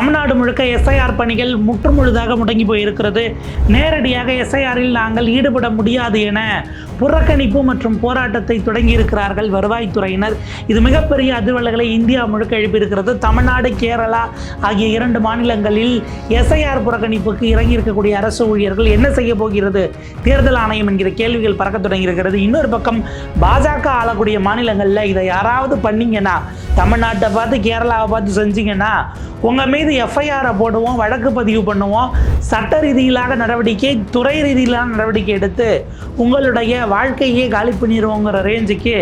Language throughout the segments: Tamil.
தமிழ்நாடு முழுக்க எஸ்ஐஆர் பணிகள் முற்றுமுழுதாக முடங்கி போயிருக்கிறது. நேரடியாக எஸ்ஐஆரில் நாங்கள் ஈடுபட முடியாது என புறக்கணிப்பு மற்றும் போராட்டத்தை தொடங்கி இருக்கிறார்கள் வருவாய்த்துறையினர். இது மிகப்பெரிய அதிர்வலைகளை இந்தியா முழுக்க எழுப்பியிருக்கிறது. தமிழ்நாடு கேரளா ஆகிய இரண்டு மாநிலங்களில் எஸ்ஐஆர் புறக்கணிப்புக்கு இறங்கி இருக்கக்கூடிய அரசு ஊழியர்கள் என்ன செய்ய போகிறது? தேர்தல் ஆணையம் என்கிற கேள்விகள் பறக்க தொடங்கியிருக்கிறது. இன்னொரு பக்கம் பாஜக ஆளக்கூடிய மாநிலங்களில் இதை யாராவது பண்ணீங்கன்னா தமிழ்நாட்டை பார்த்து கேரளாவை பார்த்து செஞ்சீங்கன்னா உங்கள் மீது எஃப்ஐஆரை போடுவோம் வழக்கு பதிவு பண்ணுவோம் சட்ட ரீதியிலான நடவடிக்கை துறை ரீதியிலான நடவடிக்கை எடுத்து உங்களுடைய வாழ்க்கையே காலி பண்ணிடுவோங்கிற ரேஞ்சுக்கு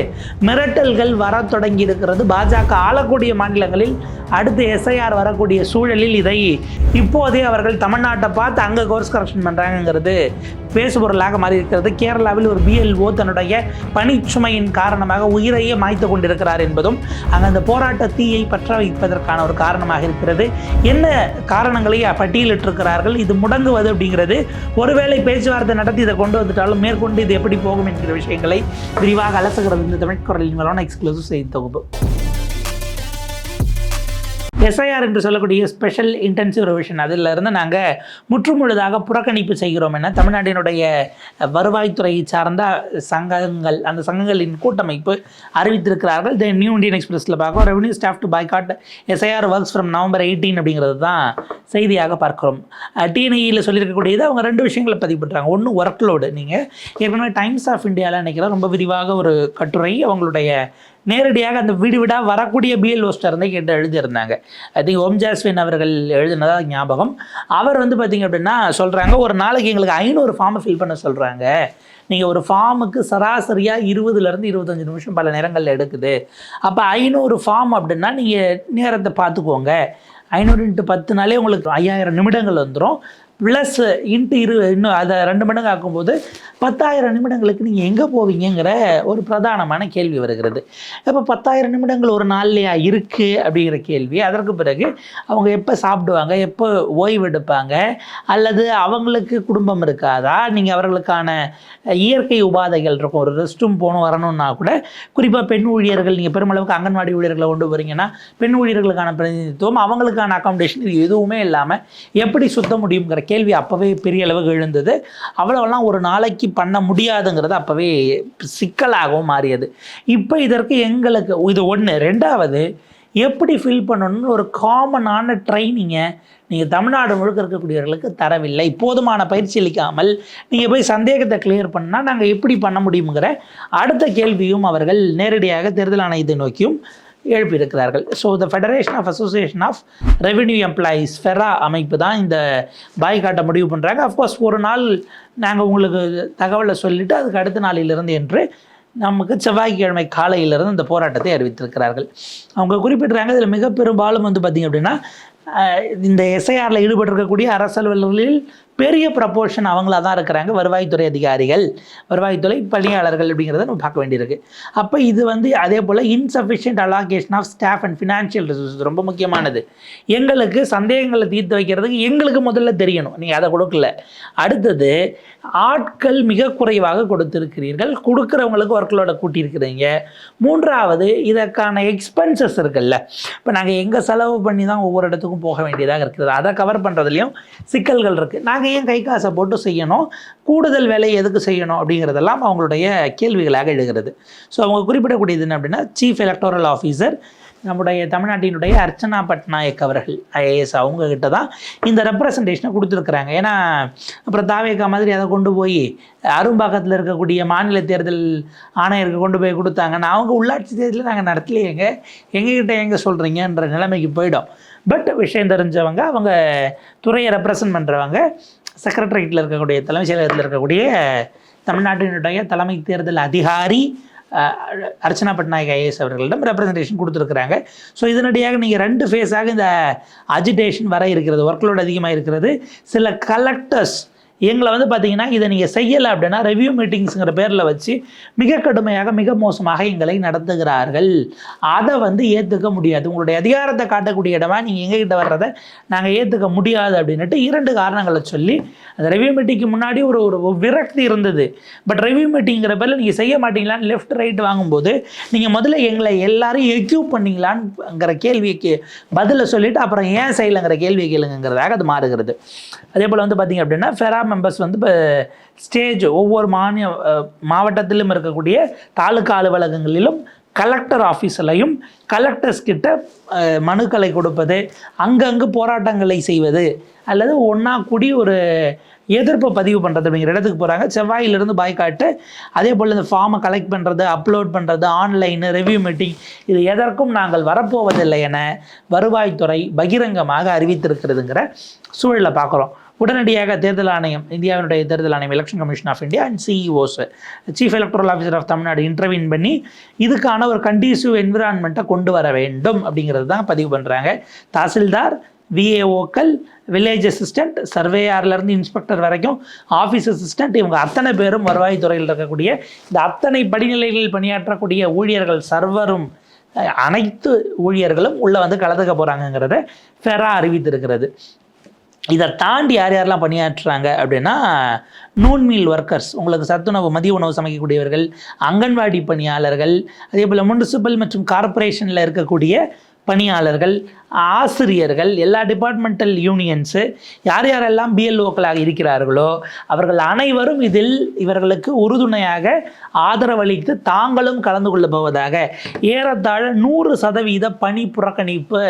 மிரட்டல்கள் வர தொடங்கி இருக்கிறது. பாஜக ஆளக்கூடிய மாநிலங்களில் அடுத்து எஸ்ஐஆர் வரக்கூடிய சூழலில் இதை இப்போதே அவர்கள் தமிழ்நாட்டை பார்த்து அங்கே கோர்ஸ் கரெக்ஷன் பண்ணுறாங்கங்கிறது பேசுபொருளாக மாறியிருக்கிறது. கேரளாவில் ஒரு பிஎல்ஓ தன்னுடைய பணிச்சுமையின் காரணமாக உயிரையே மாய்த்து கொண்டிருக்கிறார் என்பதும் அங்கே அந்த போராட்ட தீயை பற்ற வைப்பதற்கான ஒரு காரணமாக இருக்கிறது. என்ன காரணங்களை பட்டியலிட்டிருக்கிறார்கள்? இது முடங்குவது அப்படிங்கிறது. ஒருவேளை பேச்சுவார்த்தை நடத்தி இதை கொண்டு வந்துட்டாலும் மேற்கொண்டு இது எப்படி போகும் என்கிற விஷயங்களை விரிவாக அலசுகிறது இந்த தமிழ் குரலின் மேலான எக்ஸ்க்ளூசிவ் செய்தி தொகுப்பு. எஸ்ஐஆர் என்று சொல்லக்கூடிய ஸ்பெஷல் இன்டென்சிவ் ரிவிஷன். அதில் இருந்து நாங்கள் முற்றுமுழுதாக புறக்கணிப்பு செய்கிறோம் என தமிழ்நாட்டினுடைய வருவாய்த்துறையை சார்ந்த சங்கங்கள் அந்த சங்கங்களின் கூட்டமைப்பு அறிவித்திருக்கிறார்கள். த நியூ இந்தியன் எக்ஸ்பிரஸில் பார்க்கும் revenue staff to boycott SIR works from November eighteen அப்படிங்கிறது தான் செய்தியாக பார்க்குறோம். டிஎன்ஐயில் சொல்லியிருக்கக்கூடியது அவங்க ரெண்டு விஷயங்களை பதிவு பண்ணுறாங்க ஒன்று ஒர்க் லோடு நீங்கள் ஏற்கனவே டைம்ஸ் ஆஃப் இந்தியாவில் நினைக்கிறேன் ரொம்ப விரிவாக ஒரு கட்டுரை அவங்களுடைய நேரடியாக அந்த வீடு வீடாக வரக்கூடிய பிஎல் இருந்தே கேட்டு எழுதியிருந்தாங்க. ஐ திங்க் ஓம் ஜாஸ்வின் அவர்கள் எழுதினதாக ஞாபகம். அவர் வந்து பார்த்திங்க அப்படின்னா சொல்கிறாங்க ஒரு நாளைக்கு எங்களுக்கு ஐநூறு ஃபார்மை ஃபில் பண்ண சொல்கிறாங்க நீங்கள் ஒரு ஃபார்முக்கு சராசரியாக இருபதுலேருந்து இருபத்தஞ்சி நிமிஷம் பல நேரங்களில் எடுக்குது. அப்போ ஐநூறு ஃபார்ம் அப்படின்னா நீங்கள் நேரத்தை பார்த்துக்கோங்க. ஐநூறு இன்ட்டு பத்து நாளே உங்களுக்கு ஐயாயிரம் நிமிடங்கள் வந்துடும் ப்ளஸ் இன்ட்டு இரு இன்னும் அதை ரெண்டு மடங்கு ஆக்கும்போது பத்தாயிரம் நிமிடங்களுக்கு நீங்கள் எங்கே போவீங்கங்கிற ஒரு பிரதானமான கேள்வி வருகிறது. இப்போ பத்தாயிரம் நிமிடங்கள் ஒரு நாள்லையா இருக்குது அப்படிங்கிற கேள்வி. அதற்கு பிறகு அவங்க எப்போ சாப்பிடுவாங்க எப்போ ஓய்வு எடுப்பாங்க அல்லது அவங்களுக்கு குடும்பம் இருக்காதா? நீங்கள் அவர்களுக்கான இயற்கை உபாதைகள் இருக்கும். ஒரு ரெஸ்ட்டும் போகணும் வரணும்னா கூட குறிப்பாக பெண் ஊழியர்கள் நீங்கள் பெருமளவுக்கு அங்கன்வாடி ஊழியர்களை கொண்டு வரீங்கன்னா பெண் ஊழியர்களுக்கான பிரதிநிதித்துவம் அவங்களுக்கான அகாமடேஷன் இது எதுவுமே இல்லாமல் எப்படி சுத்த முடியுங்கிற கேள்வி அப்போவே பெரிய அளவுக்கு எழுந்தது. அவ்வளோவெல்லாம் ஒரு நாளைக்கு பண்ண முடியாதுங்கிறது அப்போவே சிக்கலாகவும் மாறியது. இப்போ இதற்கு எங்களுக்கு இது ஒன்று ரெண்டாவது எப்படி ஃபில் பண்ணணும்னு ஒரு காமனான ட்ரைனிங்கை நீங்கள் தமிழ்நாடு முழுக்க இருக்கக்கூடியவர்களுக்கு தரவில்லை. போதுமான பயிற்சி அளிக்காமல் நீங்கள் போய் சந்தேகத்தை கிளியர் பண்ணால் நாங்கள் எப்படி பண்ண முடியுங்கிற அடுத்த கேள்வியும் அவர்கள் நேரடியாக தேர்தல் ஆணையத்தை நோக்கியும் எழுப்பியிருக்கிறார்கள். So the federation of association of revenue employees FERA அமைப்பு தான் இந்த பாய்காட்டை முடிவு பண்ணுறாங்க அஃப்கோர்ஸ் ஒரு நாள் நாங்கள் உங்களுக்கு தகவலை சொல்லிவிட்டு அதுக்கு அடுத்த நாளிலிருந்து என்று நமக்கு செவ்வாய்க்கிழமை காலையிலிருந்து இந்த போராட்டத்தை அறிவித்திருக்கிறார்கள். அவங்க குறிப்பிட்றாங்க இதில் மிக பெரும்பாலும் வந்து பார்த்திங்க அப்படின்னா இந்த எஸ்ஐஆரில் ஈடுபட்டிருக்கக்கூடிய அரசு பெரிய ப்ரப்போர்ஷன் அவங்களா தான் இருக்கிறாங்க. வருவாய்த்துறை அதிகாரிகள் வருவாய்த்துறை பணியாளர்கள் அப்படிங்கிறத நம்ம பார்க்க வேண்டியிருக்கு. அப்போ இது வந்து அதே போல் insufficient allocation of staff and financial resource ரொம்ப முக்கியமானது. எங்களுக்கு சந்தேகங்களை தீர்த்து வைக்கிறதுக்கு எங்களுக்கு முதல்ல தெரியணும். நீங்கள் அதை கொடுக்கல. அடுத்தது ஆட்கள் மிக குறைவாக கொடுத்துருக்கிறீர்கள். கொடுக்குறவங்களுக்கு ஒர்க்லோட கூட்டியிருக்கிறீங்க. மூன்றாவது இதற்கான எக்ஸ்பென்சஸ் இருக்குல்ல. இப்போ நாங்கள் எங்கள் செலவு பண்ணி தான் ஒவ்வொரு இடத்துக்கும் போக வேண்டியதாக இருக்குது அதை கவர் பண்ணுறதுலையும் சிக்கல்கள் இருக்குது நாங்கள் ஏன் கை காசை போட்டு செய்யணும். கூடுதல் வேலை எதுக்கு செய்யணும் அப்படிங்கிறதெல்லாம் அவங்களுடைய கேள்விகளாக எழுகிறது. ஸோ அவங்க குறிப்பிடக்கூடியது என்ன அப்படின்னா சீஃப் எலக்டோரல் ஆஃபீஸர் நம்முடைய தமிழ்நாட்டினுடைய அர்ச்சனா பட்நாயக் அவர்கள் ஐஏஎஸ் அவங்கக்கிட்ட தான் இந்த ரெப்ரசன்டேஷனை கொடுத்துருக்குறாங்க. ஏன்னா அப்புறம் தாவேக்கா மாதிரி அதை கொண்டு போய் அரும்பாக்கத்தில் இருக்கக்கூடிய மாநில தேர்தல் ஆணையருக்கு கொண்டு போய் கொடுத்தாங்கன்னா அவங்க உள்ளாட்சி தேர்தலில் நாங்கள் நடத்தலையேங்க. எங்ககிட்ட எங்கே சொல்கிறீங்கன்ற நிலைமைக்கு போயிடும். பட் விஷயம் தெரிஞ்சவங்க அவங்க துறையை ரெப்ரசன்ட் பண்ணுறவங்க செக்ரட்டரியேட்டில் இருக்கக்கூடிய தலைமைச் செயலகத்தில் இருக்கக்கூடிய தமிழ்நாட்டினுடைய தலைமை தேர்தல் அதிகாரி அர்ச்சனா பட்நாயக் ஐஏஎஸ் அவர்களிடம் ரெப்ரசன்டேஷன் கொடுத்துருக்குறாங்க. ஸோ இதனடியாக நீங்கள் ரெண்டு ஃபேஸாக இந்த அஜிடேஷன் வர இருக்கிறது ஒர்க்லோடு அதிகமாக இருக்கிறது. சில கலெக்டர்ஸ் எங்களை வந்து பார்த்தீங்கன்னா இதை நீங்கள் செய்யலை அப்படின்னா ரெவ்யூ மீட்டிங்ஸுங்கிற பேரில் வச்சு மிக கடுமையாக மிக மோசமாக எங்களை நடத்துகிறார்கள். அதை வந்து ஏற்றுக்க முடியாது. உங்களுடைய அதிகாரத்தை காட்டக்கூடிய இடமா நீங்கள் எங்ககிட்ட வர்றதை நாங்கள் ஏற்றுக்க முடியாது அப்படின்ட்டு இரண்டு காரணங்களை சொல்லி அந்த ரெவ்யூ மீட்டிங்க்கு முன்னாடி ஒரு ஒரு விரக்தி இருந்தது. பட் ரெவ்யூ மீட்டிங்கிற பேரில் நீங்கள் செய்ய மாட்டீங்களான்னு லெஃப்ட் ரைட் வாங்கும்போது நீங்கள் முதல்ல எங்களை எல்லாரையும் எக்யூப் பண்ணீங்களான்ங்கிற கேள்விக்கு பதிலை சொல்லிவிட்டு அப்புறம் ஏன் செய்யலைங்கிற கேள்வி கேளுங்கிறதாக அது மாறுகிறது. அதே போல் வந்து பார்த்திங்க அப்படின்னா ஃபெரா மெம்பர்ஸ் வந்து இப்போ ஸ்டேஜ் ஒவ்வொரு மாநில மாவட்டத்திலும் இருக்கக்கூடிய தாலுக்கா அலுவலகங்களிலும் கலெக்டர் ஆஃபீஸ்லையும் கலெக்டர்ஸ் கிட்ட மனுக்களை கொடுப்பது அங்கங்கு போராட்டங்களை செய்வது அல்லது ஒன்றா கூடி ஒரு எதிர்ப்பை பதிவு பண்ணுறது அப்படிங்கிற இடத்துக்கு போகிறாங்க செவ்வாயிலிருந்து பாய்காட்டு அதே போல் இந்த ஃபார்மை கலெக்ட் பண்ணுறது அப்லோட் பண்ணுறது ஆன்லைனு ரிவ்யூ மீட்டிங் இது எதற்கும் நாங்கள் வரப்போவதில்லை என வருவாய்த்துறை பகிரங்கமாக அறிவித்திருக்கிறதுங்கிற சூழலை பார்க்குறோம். உடனடியாக தேர்தல் ஆணையம் இந்தியாவினுடைய தேர்தல் ஆணையம் election commission of India and CEOs chief electoral officer of Tamil Nadu intervene பண்ணி இதுக்கான ஒரு கண்டிசிவ் என்விரான்மெண்ட்டை கொண்டு வர வேண்டும் அப்படிங்கிறது தான் பதிவு பண்ணுறாங்க தாசில்தார் விஏஓக்கள் வில்லேஜ் அசிஸ்டண்ட் சர்வேயார்லேருந்து இன்ஸ்பெக்டர் வரைக்கும் ஆஃபீஸ் அசிஸ்டண்ட் இவங்க அத்தனை பேரும் வருவாய்த்துறையில் இருக்கக்கூடிய இந்த அத்தனை படிநிலைகளில் பணியாற்றக்கூடிய ஊழியர்கள் சர்வரும் அனைத்து ஊழியர்களும் உள்ளே வந்து கலந்துக்க போகிறாங்கங்கிறத ஃபெரா அறிவித்திருக்கிறது. இதை தாண்டி யார் யாரெல்லாம் பணியாற்றுறாங்க அப்படின்னா நூன் மீல் ஒர்க்கர்ஸ் உங்களுக்கு சத்துணவு மதிய உணவு சமைக்கக்கூடியவர்கள் அங்கன்வாடி பணியாளர்கள் அதே போல் முனிசிபல் மற்றும் கார்பரேஷனில் இருக்கக்கூடிய பணியாளர்கள் ஆசிரியர்கள் எல்லா டிபார்ட்மெண்டல் யூனியன்ஸு யார் யாரெல்லாம் பிஎல்ஓக்களாக இருக்கிறார்களோ அவர்கள் அனைவரும் இதில் இவர்களுக்கு உறுதுணையாக ஆதரவளித்து தாங்களும் கலந்து கொள்ள போவதாக ஏறத்தாழ நூறு சதவீத பணி புறக்கணிப்பு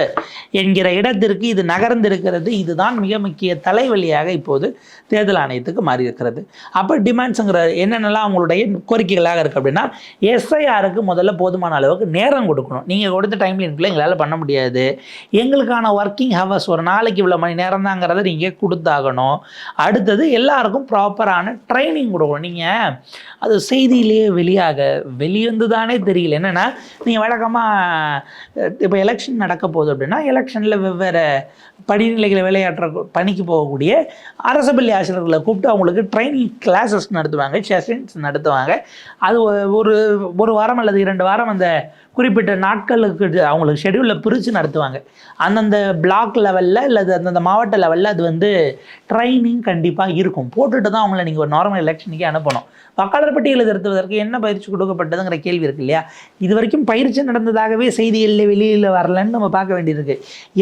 என்கிற இடத்திற்கு இது நகர்ந்திருக்கிறது. இதுதான் மிக முக்கிய தலைவலியாக இப்போது தேர்தல் ஆணையத்துக்கு மாறியிருக்கிறது. அப்போ டிமாண்ட்ஸுங்கிற என்னென்னலாம் அவங்களுடைய கோரிக்கைகளாக இருக்குது அப்படின்னா எஸ்ஐஆருக்கு முதல்ல போதுமான அளவுக்கு நேரம் கொடுக்கணும். நீங்கள் கொடுத்த டைம் எங்களால் பண்ண பண்ண முடியாது. எங்களுக்கான ஒர்க்கிங் ஹவர்ஸ் ஒரு நாளைக்கு இவ்வளோ மணி நேரம் தாங்கிறத நீங்கள் கொடுத்தாகணும். அடுத்தது எல்லாருக்கும் ப்ராப்பரான ட்ரைனிங் கொடுக்கணும். நீங்கள் அது செய்தியிலேயே வெளியாக வெளியேந்து தானே தெரியல. என்னென்னா நீங்கள் வழக்கமாக இப்போ எலெக்ஷன் நடக்க போகுது அப்படின்னா எலெக்ஷனில் வெவ்வேறு படிநிலைகளை விளையாடுற பணிக்கு போகக்கூடிய அரசு பள்ளி ஆசிரியர்களை கூப்பிட்டு அவங்களுக்கு ட்ரைனிங் கிளாஸஸ் நடத்துவாங்க செஷன்ஸ் நடத்துவாங்க. அது ஒரு ஒரு வாரம் அல்லது இரண்டு வாரம் அந்த குறிப்பிட்ட நாட்களுக்கு அவங்களுக்கு ஷெடியூலில் பிரித்து நடத்துவாங்க. அந்தந்த பிளாக் லெவலில் இல்லை அந்தந்த மாவட்ட லெவலில் அது வந்து ட்ரைனிங் கண்டிப்பாக இருக்கும். போட்டுட்டு தான் அவங்கள நீங்கள் ஒரு நார்மல் எலெக்ஷனுக்கே அனுப்பணும். வாக்காளர் பட்டியலை திருத்துவதற்கு என்ன பயிற்சி கொடுக்கப்பட்டதுங்கிற கேள்வி இருக்கு இல்லையா? இது வரைக்கும் பயிற்சி நடந்ததாகவே செய்திகளில் வெளியில் வரலன்னு நம்ம பார்க்க வேண்டியிருக்கு.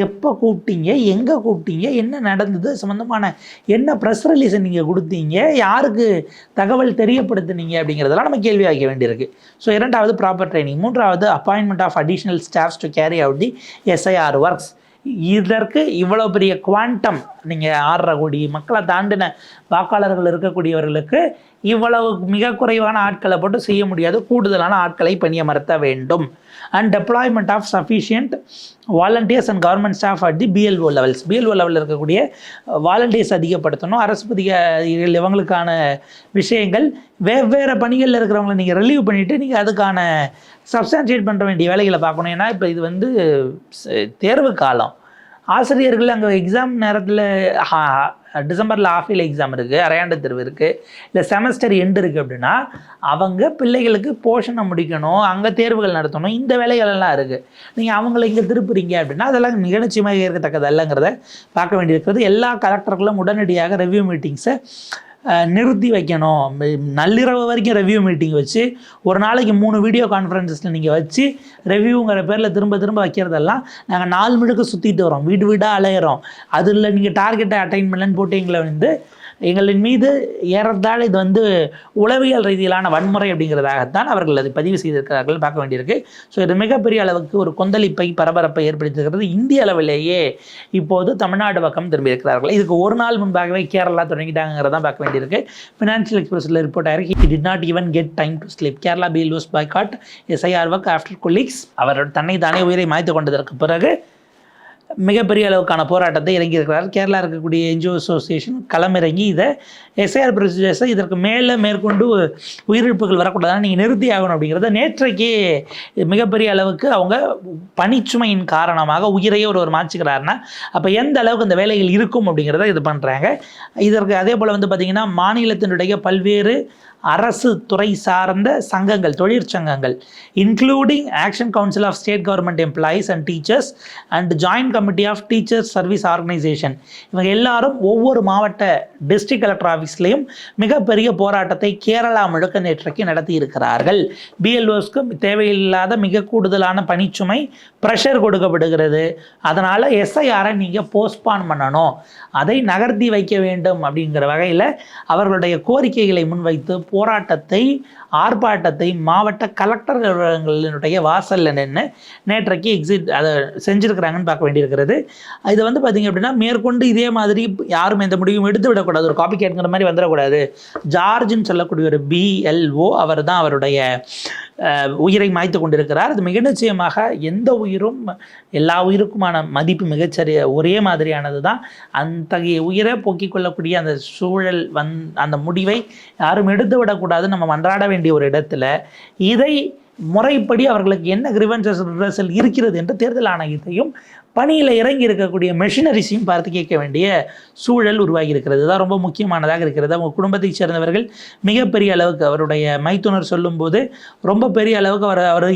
எப்போ கூப்பிட்டீங்க? எங்கே கூப்பிட்டீங்க? என்ன நடந்தது? சம்மந்தமான என்ன ப்ரெஸ் ரிலீஸை நீங்கள் கொடுத்தீங்க? யாருக்கு தகவல் தெரியப்படுத்துனீங்க? அப்படிங்கிறதெல்லாம் நம்ம கேள்வி வைக்க வேண்டியிருக்கு. ஸோ இரண்டாவது ப்ராப்பர் ட்ரைனிங் மூன்றாவது appointment of additional staffs to carry out the SIR works இதற்கு இவ்வளோ பெரிய குவாண்டம் நீங்கள் ஆறரை கூடி மக்களை தாண்டின வாக்காளர்கள் இருக்கக்கூடியவர்களுக்கு இவ்வளவு மிக குறைவான ஆட்களை போட்டு செய்ய முடியாது. கூடுதலான ஆட்களை பணியமர்த்த வேண்டும். And deployment of sufficient volunteers and government staff at the BLO levels BLO லெவலில் இருக்கக்கூடிய வாலண்டியர்ஸ் அதிகப்படுத்தணும். அரசு அதிகாரிகள் இவங்களுக்கான விஷயங்கள் வெவ்வேறு பணிகளில் இருக்கிறவங்களை நீங்கள் ரிலீவ் பண்ணிவிட்டு நீங்கள் அதுக்கான சப்ஸ்டான்ஷியேட் பண்ண வேண்டிய வேலைகளை பார்க்கணும். ஏன்னா இப்போ இது வந்து தேர்வு காலம். ஆசிரியர்கள் அங்கே எக்ஸாம் நேரத்தில் டிசம்பரில் ஆஃபில் எக்ஸாம் இருக்குது அரையாண்டு தேர்வு இருக்குது இல்லை செமஸ்டர் எண்டு இருக்குது அப்படின்னா அவங்க பிள்ளைகளுக்கு போஷனை முடிக்கணும் அங்கே தேர்வுகள் நடத்தணும் இந்த வேலைகளெல்லாம் இருக்குது நீங்கள் அவங்கள இங்கே திருப்புறீங்க அப்படின்னா அதெல்லாம் மிக நிச்சயமாக ஏற்கத்தக்கது அல்லங்கிறத பார்க்க வேண்டியிருக்கிறது. எல்லா கலெக்டர்களும் உடனடியாக ரிவ்யூ மீட்டிங்ஸை நிறுத்தி வைக்கணும். நள்ளிரவு வரைக்கும் ரெவ்யூ மீட்டிங் வச்சு ஒரு நாளைக்கு மூணு வீடியோ கான்ஃபரன்ஸில் நீங்கள் வச்சு ரெவ்யூங்கிற பேரில் திரும்ப திரும்ப வைக்கிறதெல்லாம் நாங்கள் நாலு மிழுக்கு சுற்றிட்டு வரோம் வீடு வீடாக அலையிறோம். அதில் நீங்கள் டார்கெட்டை அட்டைன் பண்ணலன்னு போட்டு எங்களை வந்து எங்களின் மீது ஏறத்தாழ இது வந்து உளவியல் ரீதியிலான வன்முறை அப்படிங்கிறதாகத்தான் அவர்கள் அதை பதிவு செய்திருக்கிறார்கள் பார்க்க வேண்டியிருக்கு. ஸோ இது மிகப்பெரிய அளவுக்கு ஒரு கொந்தளிப்பை பரபரப்பை ஏற்படுத்தியிருக்கிறது. இந்திய அளவிலேயே இப்போது தமிழ்நாடு பக்கம் திரும்பியிருக்கிறார்கள். இதுக்கு ஒரு நாள் முன்பாகவே கேரளா தொடங்கிட்டாங்கிறதான் பார்க்க வேண்டியிருக்கு. ஃபினான்ஷியல் எக்ஸ்பிரஸில் ரிப்போர்ட் ஆயிருக்கு. He did not even get time to sleep Kerala BLOs boycott SIR work after colleagues அவரோட தன்னை தானே உயிரை மாய்த்து கொண்டதற்கு பிறகு மிகப்பெரிய அளவுக்கான போராட்டத்தை இறங்கியிருக்கிறார். கேரளா இருக்கக்கூடிய என்ஜிஓ அசோசியேஷன் களமிறங்கி இதை எஸ்ஐஆர் ப்ரொசீஜர்ஸை இதற்கு மேலே மேற்கொண்டு உயிரிழப்புகள் வரக்கூடாதுன்னு நீங்கள் நிறுத்தி ஆகணும் அப்படிங்கிறத நேற்றைக்கே மிகப்பெரிய அளவுக்கு அவங்க பணிச்சுமையின் காரணமாக உயிரையே ஒரு ஒரு மாச்சுக்கிறாருன்னா அப்போ எந்த அளவுக்கு இந்த வேலைகள் இருக்கும் அப்படிங்கிறத இது பண்ணுறாங்க இதற்கு அதே போல் வந்து பார்த்திங்கன்னா மாநிலத்தினுடைய பல்வேறு அரசு துறை சார்ந்த சங்கங்கள் தொழிற்சங்கங்கள் including action council of state government employees and teachers and joint committee of teachers service organisation இவங்க எல்லாரும் ஒவ்வொரு மாவட்ட டிஸ்ட்ரிக்ட் கலெக்டர் ஆஃபீஸ்லேயும் மிகப்பெரிய போராட்டத்தை கேரளா முழுக்க நேற்றைக்கு நடத்தி இருக்கிறார்கள் பிஎல்ஓஸ்க்கு தேவையில்லாத மிக கூடுதலான பணிச்சுமை ப்ரெஷர் கொடுக்கப்படுகிறது. அதனால் எஸ்ஐஆரை நீங்கள் போஸ்ட்பான் பண்ணணும். அதை நகர்த்தி வைக்க வேண்டும் அப்படிங்கிற வகையில் அவர்களுடைய கோரிக்கைகளை முன்வைத்து போராட்டத்தை ஆர்ப்பாட்டத்தை மாவட்ட கலெக்டர் அலுவலகங்களினுடைய வாசலில் நின்று நேற்றைக்கு எக்ஸிட் அதை செஞ்சுருக்கிறாங்கன்னு பார்க்க வேண்டியிருக்கிறது. இது வந்து பார்த்திங்க அப்படின்னா மேற்கொண்டு இதே மாதிரி யாரும் எந்த முடிவும் எடுத்து விடக்கூடாது. ஒரு காப்பி கேட்குற மாதிரி வந்துடக்கூடாது. ஜார்ஜ்னு சொல்லக்கூடிய ஒரு பிஎல்ஓ அவர் தான் அவருடைய உயிரை மாய்த்து கொண்டிருக்கிறார். அது மிக நிச்சயமாக எந்த உயிரும் எல்லா உயிருக்குமான மதிப்பு மிகச்சரிய ஒரே மாதிரியானது தான். அத்தகைய உயிரை போக்கிக் கொள்ளக்கூடிய அந்த சூழல் வந் அந்த முடிவை யாரும் எடுத்து விடக்கூடாது நம்ம மன்றாட வேண்டிய ஒரு இடத்துல இதை முறைப்படி அவர்களுக்கு என்ன கிரிவன்சஸ் ரிவர்சல் இருக்கிறது என்று தேர்தல் ஆணையத்தையும் பணியில் இறங்கி இருக்கக்கூடிய மெஷினரிஸையும் பார்த்து கேட்க வேண்டிய சூழல் உருவாகி இருக்கிறது. தான் ரொம்ப முக்கியமானதாக இருக்கிறது. அவங்க குடும்பத்தை சேர்ந்தவர்கள் மிகப்பெரிய அளவுக்கு அவருடைய மைத்துனர் சொல்லும்போது ரொம்ப பெரிய அளவுக்கு அவர் அவர்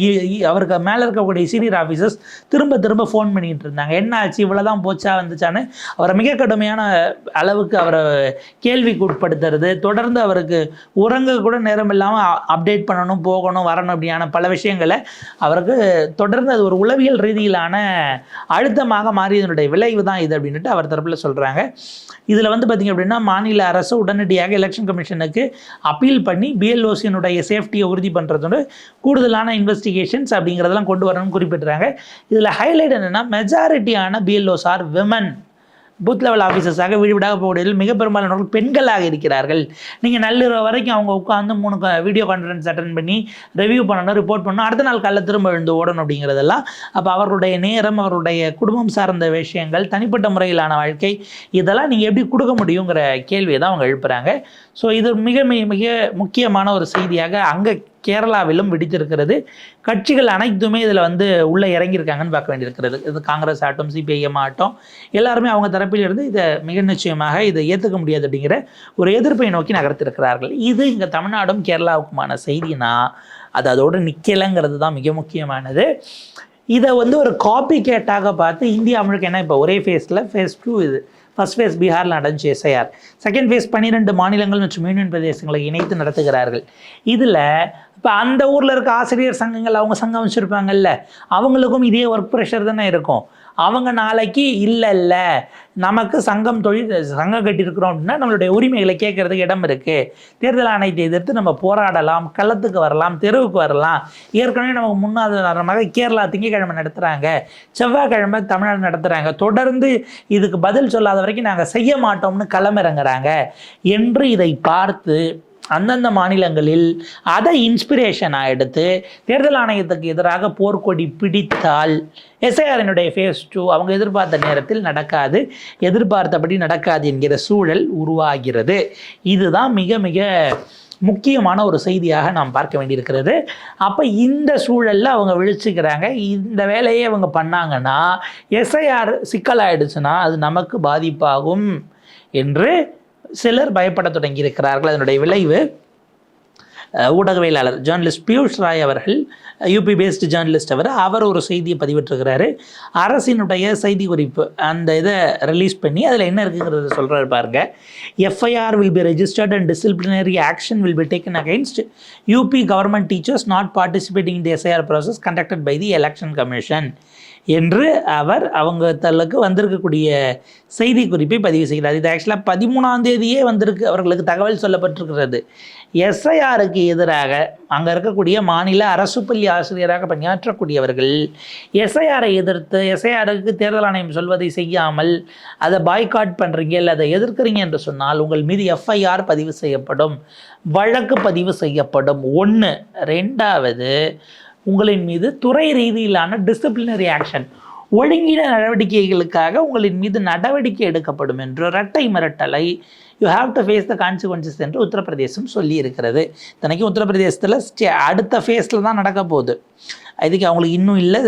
அவருக்கு மேலே இருக்கக்கூடிய சீனியர் ஆஃபீஸர்ஸ் திரும்ப திரும்ப ஃபோன் பண்ணிகிட்டு இருந்தாங்க. என்ன ஆச்சு? இவ்வளோ தான் போச்சா? வந்துச்சான்னு? அவரை மிக கடுமையான அளவுக்கு அவரை கேள்விக்கு உட்படுத்துறது. தொடர்ந்து அவருக்கு உறங்க கூட நேரம் இல்லாமல் அப்டேட் பண்ணணும் போகணும் வரணும் அப்படியான பல விஷயங்களை அவருக்கு தொடர்ந்து அது ஒரு உளவியல் ரீதியிலான அழு அழுத்தமாக மாறியதனுடைய விளைவு தான் இது அப்படின்ட்டு அவர் தரப்பில் சொல்கிறாங்க இதில் வந்து பார்த்திங்க அப்படின்னா மாநில அரசு உடனடியாக எலெக்ஷன் கமிஷனுக்கு அப்பீல் பண்ணி பிஎல்ஓசியினுடைய சேஃப்டியை உறுதி பண்ணுறதோட கூடுதலான இன்வெஸ்டிகேஷன்ஸ் அப்படிங்கிறதெல்லாம் கொண்டு வரணும்னு குறிப்பிட்றாங்க. இதில் ஹைலைட் என்னென்னா மெஜாரிட்டியான BLOs are women booth level ஆஃபீஸர்ஸாக வீடு வீடாக போகக்கூடிய மிக பெரும்பாலானவர்கள் பெண்களாக இருக்கிறார்கள். நீங்கள் நள்ளிரவு வரைக்கும் அவங்க உட்காந்து மூணு வீடியோ கான்ஃபரன்ஸ் அட்டன் பண்ணி ரிவ்யூ பண்ணணும் ரிப்போர்ட் பண்ணணும் அடுத்த நாள் காலையில் திரும்ப எழுந்து ஓடணும் அப்படிங்கிறதெல்லாம். அப்போ அவருடைய நேரம் அவருடைய குடும்பம் சார்ந்த விஷயங்கள் தனிப்பட்ட முறையிலான வாழ்க்கை இதெல்லாம் நீங்கள் எப்படி கொடுக்க முடியுங்கிற கேள்வியை தான் அவங்க எழுப்புகிறாங்க ஸோ இது மிக மிக மிக முக்கியமான ஒரு செய்தியாக அங்கே கேரளாவிலும் விடுத்திருக்கிறது. கட்சிகள் அனைத்துமே இதில் வந்து உள்ளே இறங்கியிருக்காங்கன்னு பார்க்க வேண்டியிருக்கிறது. இது காங்கிரஸ் ஆகட்டும் சிபிஐஎம் ஆகட்டும் எல்லாருமே அவங்க தரப்பிலிருந்து இதை மிக நிச்சயமாக இதை ஏற்றுக்க முடியாது அப்படிங்கிற ஒரு எதிர்ப்பை நோக்கி நகர்த்திருக்கிறார்கள். இது இங்கே தமிழ்நாடும் கேரளாவுக்குமான செய்தினா அது அதோடு நிற்கலைங்கிறது தான் மிக முக்கியமானது. இதை வந்து ஒரு காப்பி கேட்டாக பார்த்து இந்தியா முழுக்க என்ன இப்போ ஒரே ஃபேஸில் ஃபேஸ் டூ இது. ஃபஸ்ட் ஃபேஸ் பீகாரில் நடந்துச்சு எஸ்ஐஆர் செகண்ட் ஃபேஸ் பன்னிரெண்டு மாநிலங்கள் மற்றும் யூனியன் பிரதேசங்களை இணைத்து நடத்துகிறார்கள். இதில் இப்போ அந்த ஊரில் இருக்க ஆசிரியர் சங்கங்கள் அவங்க சங்கம் வச்சுருப்பாங்கல்ல அவங்களுக்கும் இதே ஒர்க் ப்ரெஷர் தானே இருக்கும். அவங்க நாளைக்கு இல்லை இல்லை நமக்கு சங்கம் தொழில் சங்கம் கட்டியிருக்கிறோம் அப்படின்னா நம்மளுடைய உரிமைகளை கேட்கறதுக்கு இடம் இருக்குது தேர்தல் ஆணையத்தை எதிர்த்து நம்ம போராடலாம் களத்துக்கு வரலாம் தெருவுக்கு வரலாம். ஏற்கனவே நமக்கு முன்னாதாரமாக கேரளா திங்கக்கிழமை நடத்துகிறாங்க செவ்வாய்க்கிழமை தமிழ்நாடு நடத்துகிறாங்க தொடர்ந்து இதுக்கு பதில் சொல்லாத வரைக்கும் நாங்கள் செய்ய மாட்டோம்னு களமிறங்குறாங்க. என்று இதை பார்த்து அந்தந்த மாநிலங்களில் அதை இன்ஸ்பிரேஷனாக எடுத்து தேர்தல் ஆணையத்துக்கு எதிராக போர்க்கொடி பிடித்தால் எஸ்ஐஆரினுடைய ஃபேஸ் டூ அவங்க எதிர்பார்த்த நேரத்தில் நடக்காது எதிர்பார்த்தபடி நடக்காது என்கிற சூழல் உருவாகிறது. இதுதான் மிக மிக முக்கியமான ஒரு செய்தியாக நாம் பார்க்க வேண்டியிருக்கிறது. அப்போ இந்த சூழலில் அவங்க விழிச்சுக்கிறாங்க. இந்த வேலையை அவங்க பண்ணாங்கன்னா எஸ்ஐஆர் சிக்கலாயிடுச்சுன்னா அது நமக்கு பாதிப்பாகும் என்று சிலர் பயப்பட தொடங்கியிருக்கிறார்கள். அதனுடைய விளைவு ஊடகவியலாளர் ஜேர்னலிஸ்ட் பியூஷ் ராய் அவர்கள் யூபி பேஸ்டு ஜேர்னலிஸ்ட் அவர் அவர் ஒரு செய்தியை பதிவிட்டிருக்கிறாரு. அரசினுடைய செய்தி குறிப்பு அந்த இதை ரிலீஸ் பண்ணி அதில் என்ன இருக்குங்கிறத சொல்கிறாரு பாருங்க. FIR will be registered and disciplinary action will be taken against UP government teachers not participating in the SIR process conducted by the election commission என்று அவர் அவங்க தள்ளுக்கு வந்திருக்கக்கூடிய செய்தி குறிப்பை பதிவு செய்கிறார். இது ஆக்சுவலாக பதிமூணாம் தேதியே வந்திருக்கு அவர்களுக்கு தகவல் சொல்லப்பட்டிருக்கிறது. எஸ்ஐஆருக்கு எதிராக அங்கே இருக்கக்கூடிய மாநில அரசு பள்ளி ஆசிரியராக பணியாற்றக்கூடியவர்கள் எஸ்ஐஆரை எதிர்த்து எஸ்ஐஆருக்கு தேர்தல் ஆணையம் சொல்வதை செய்யாமல் அதை பாய்காட் பண்ணுறீங்க இல்லை அதை எதிர்க்கிறீங்க என்று சொன்னால் உங்கள் மீது எஃப்ஐஆர் பதிவு செய்யப்படும் வழக்கு பதிவு செய்யப்படும். ஒன்று ரெண்டாவது உங்களின் மீது துறை ரீதியிலான டிசிப்ளினரி ஆக்ஷன் ஒழுங்கின நடவடிக்கைகளுக்காக உங்களின் மீது நடவடிக்கை எடுக்கப்படும் என்று இரட்டை மிரட்டலை you have to face the consequences என்று உத்தரப்பிரதேசம் சொல்லியிருக்கிறது. இத்தனைக்கும் உத்தரப்பிரதேசத்தில் ஸ்டே அடுத்த ஃபேஸில் தான் நடக்க போகுது. இதுக்கு அவங்களுக்கு இன்னும் இல்லை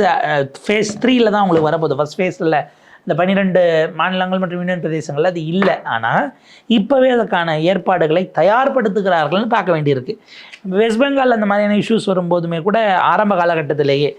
ஃபேஸ் த்ரீயில் தான் அவங்களுக்கு வரப்போகுது. ஃபஸ்ட் ஃபேஸில் இந்த பன்னிரெண்டு மாநிலங்கள் மற்றும் யூனியன் பிரதேசங்கள் அது இல்லை. ஆனால் இப்போவே அதற்கான ஏற்பாடுகளை தயார்படுத்துகிறார்கள்னு பார்க்க வேண்டியிருக்கு. வெஸ்ட் பெங்கால் அந்த மாதிரியான இஷ்யூஸ் வரும்போதுமே கூட ஆரம்ப காலகட்டத்திலேயே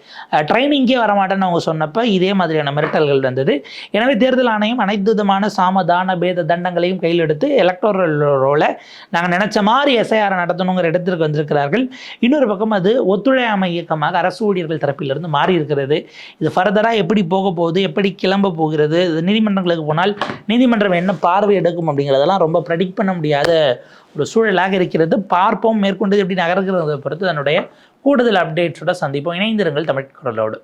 ட்ரைனிங்கே வரமாட்டேன்னு அவங்க சொன்னப்போ இதே மாதிரியான மிரட்டல்கள் வந்தது. எனவே தேர்தல் ஆணையம் அனைத்து விதமான சாமதான பேத தண்டங்களையும் கையில் எடுத்து எலக்டோரல் ரோலை நாங்கள் நினச்ச மாதிரி எஸ்ஐஆர் நடத்தணுங்கிற இடத்திற்கு வந்திருக்கிறார்கள். இன்னொரு பக்கம் அது ஒத்துழையாமை இயக்கமாக அரசு ஊழியர்கள் தரப்பிலிருந்து மாறி இருக்கிறது இது ஃபர்தராக எப்படி போக போகுது எப்படி கிளம்ப போகுது போகிறது. நீதிமன்றங்களுக்கு போனால் நீதிமன்றம் என்ன பார்வை எடுக்கும் அப்படிங்கிறதெல்லாம் ரொம்ப ப்ரெடிக்ட் பண்ண முடியாத ஒரு சூழலாக இருக்கிறது. பார்ப்போம் மேற்கொண்டு எப்படி நகர்கிறத பொறுத்து தன்னுடைய கூடுதல் அப்டேட்ஸோட சந்திப்போம். இணைந்திருங்கள் தமிழ் குரலோடு.